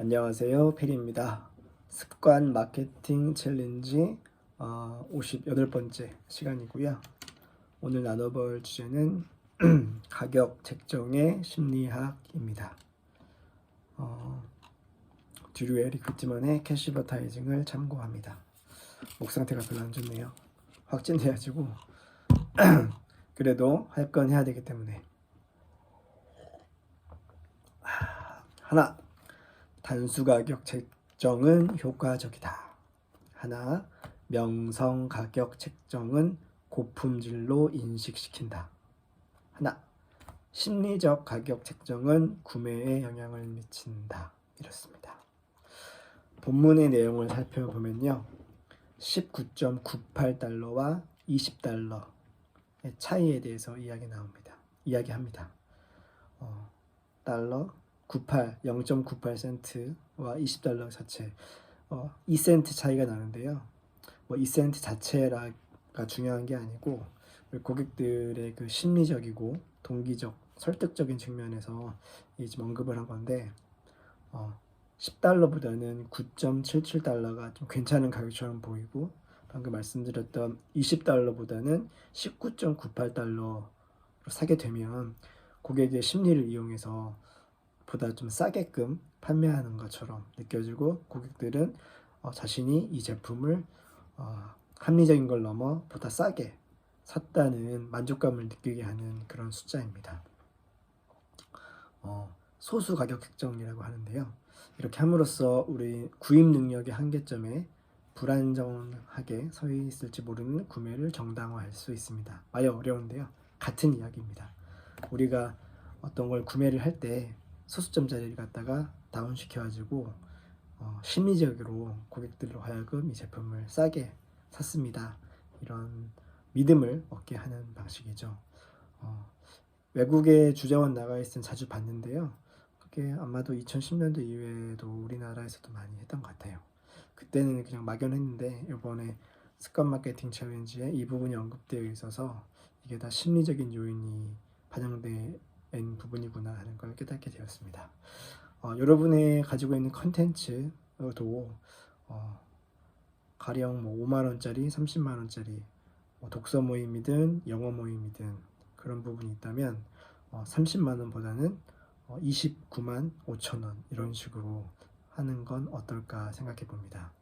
안녕하세요. 페리입니다. 습관 마케팅 챌린지 어, 58번째 시간이고요. 오늘 나눠볼 주제는 가격 책정의 심리학입니다. 어, 에릭 비트만의 캐시버타이징을 참고합니다. 목 상태가 별로 안 좋네요. 확진돼가지고 그래도 할 건 해야 되기 때문에 하나 단수 가격 책정은 효과적이다. 하나 명성 가격 책정은 고품질로 인식시킨다. 하나 심리적 가격 책정은 구매에 영향을 미친다. 이렇습니다. 본문의 내용을 살펴보면요. 19.98달러와 20달러의 차이에 대해서 이야기 나옵니다. 이야기합니다. 어, 달러 98, 0.98센트와 20달러 자체 어, 2센트 차이가 나는데요. 뭐 2센트 자체가 중요한 게 아니고 고객들의 그 심리적이고 동기적, 설득적인 측면에서 이 지금 언급을 한 건데 어, 10달러보다는 9.77달러가 좀 괜찮은 가격처럼 보이고 방금 말씀드렸던 20달러보다는 19.98달러로 사게 되면 고객의 심리를 이용해서 보다 좀 싸게끔 판매하는 것처럼 느껴지고 고객들은 어, 자신이 이 제품을 어, 합리적인 걸 넘어 보다 싸게 샀다는 만족감을 느끼게 하는 그런 숫자입니다. 어, 소수 가격 책정이라고 하는데요. 이렇게 함으로써 우리 구입 능력의 한계점에 불안정하게 서 있을지 모르는 구매를 정당화할 수 있습니다. 많이 어려운데요. 같은 이야기입니다. 우리가 어떤 걸 구매를 할때 소수점짜리를 갖다가 다운시켜가지고 어, 심리적으로 고객들로 하여금 이 제품을 싸게 샀습니다. 이런 믿음을 얻게 하는 방식이죠. 어, 외국에 주재원 나가 땐 자주 봤는데요. 그게 아마도 2010년도 이후에도 우리나라에서도 많이 했던 것 같아요. 그때는 그냥 막연했는데 이번에 습관 마케팅 챌린지에 이 부분이 언급되어 있어서 이게 다 심리적인 요인이 반영 된 부분이구나 하는 걸 깨닫게 되었습니다. 어, 여러분의 가지고 있는 컨텐츠도 어, 가령 뭐 5만 원짜리, 30만 원짜리 뭐 독서 모임이든 영어 모임이든 그런 부분이 있다면 어, 30만 원보다는 어, 29만 5천 원 이런 식으로 하는 건 어떨까 생각해 봅니다.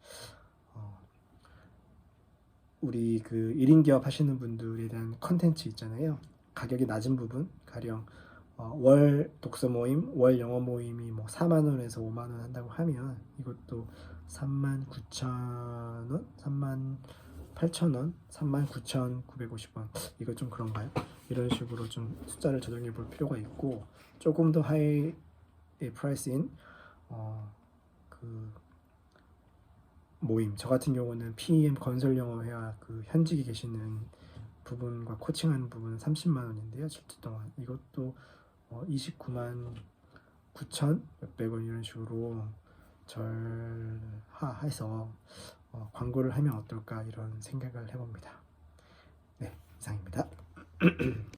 어, 우리 그 1인 기업 하시는 분들에 대한 컨텐츠 있잖아요. 가격이 낮은 부분, 가령 어, 월 독서 모임, 월 영어 모임이 뭐 4만 원에서 5만 원 한다고 하면 이것도 3만 9천 원, 3만 8천 원, 3만 9천 950원. 이거 좀 그런가요? 이런 식으로 좀 숫자를 조정해 볼 필요가 있고 조금 더 하이 프라이스인 어, 그 모임. 저 같은 경우는 PM 건설 영어 회화 그 현직에 계시는 부분과 코칭하는 부분은 30만 원인데요. 7주 동안. 이것도 어, 29만 9천 몇백 원 이런 식으로 절하해서 어, 광고를 하면 어떨까 이런 생각을 해봅니다. 네 이상입니다.